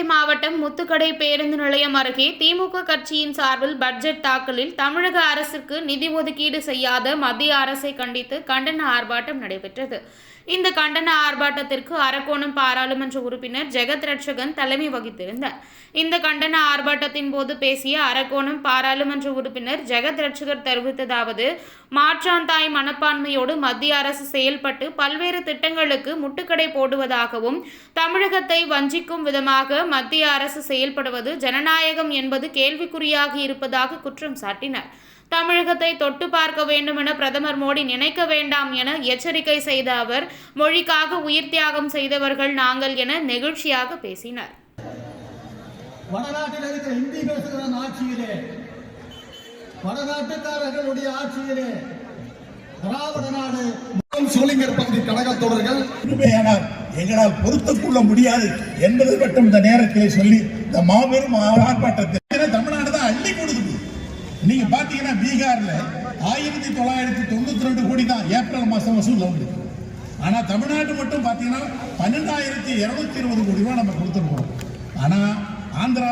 மாவட்டம் முத்துக்கடை பேருந்து நிலையம் அருகே திமுக கட்சியின் சார்பில் பட்ஜெட் தாக்கலில் தமிழக அரசுக்கு நிதி ஒதுக்கீடு செய்யாத மத்திய அரசை கண்டித்து கண்டன ஆர்ப்பாட்டம் நடைபெற்றது. இந்த கண்டன ஆர்ப்பாட்டத்திற்கு அரக்கோணம் பாராளுமன்ற உறுப்பினர் ஜெகத் ரட்சகன் தலைமை வகித்திருந்தார். இந்த கண்டன ஆர்ப்பாட்டத்தின் போது பேசிய அரக்கோணம் பாராளுமன்ற உறுப்பினர் ஜெகத் ரட்சகர் தெரிவித்ததாவது மாற்றாந்தாய் மனப்பான்மையோடு மத்திய அரசு செயல்பட்டு பல்வேறு திட்டங்களுக்கு முட்டுக்கடை போடுவதாகவும் தமிழகத்தை வஞ்சிக்கும் விதமாக மத்திய அரசு செயல்படுவது ஜனநாயகம் என்பது கேள்விக்குறியாகி இருப்பதாக குற்றம் சாட்டினார். தமிழகத்தை தொட்டு பார்க்க வேண்டும் என பிரதமர் மோடி நினைக்க வேண்டாம் என எச்சரிக்கை செய்த அவர் மொழிக்காக உயிர் தியாகம் செய்தவர்கள் நாங்கள் என நெகிழ்ச்சியாக பேசினார். வடநாட்டில் இருக்கிற ஹிந்தி பேசுகிற ஆட்சியிலே வடநாட்டுக்காரர்களுடைய ஆட்சியிலே திராவிட நாடு சோளிங்கர் பகுதி கழக தொடர்கள் எங்களால் பொறுத்துக் கொள்ள முடியாது என்பது மட்டும் இந்த நேரத்தில் சொல்லி இந்த மாபெரும் ஆர்ப்பாட்டத்தை தமிழ்நாடு தான் அள்ளி கொடுக்குது நீங்க பாத்தீங்கன்னா பீகார்ல ஆயிரத்தி தொள்ளாயிரத்தி தொண்ணூத்தி ரெண்டு கோடி தான் ஏப்ரல் மாசம் வசூல் உண்டு ஆனா தமிழ்நாடு மட்டும் பாத்தீங்கன்னா பன்னெண்டாயிரத்தி இருநூத்தி இருபது கோடி ரூபாய் நம்ம கொடுத்துருக்கோம் ஆனா ஆந்திரா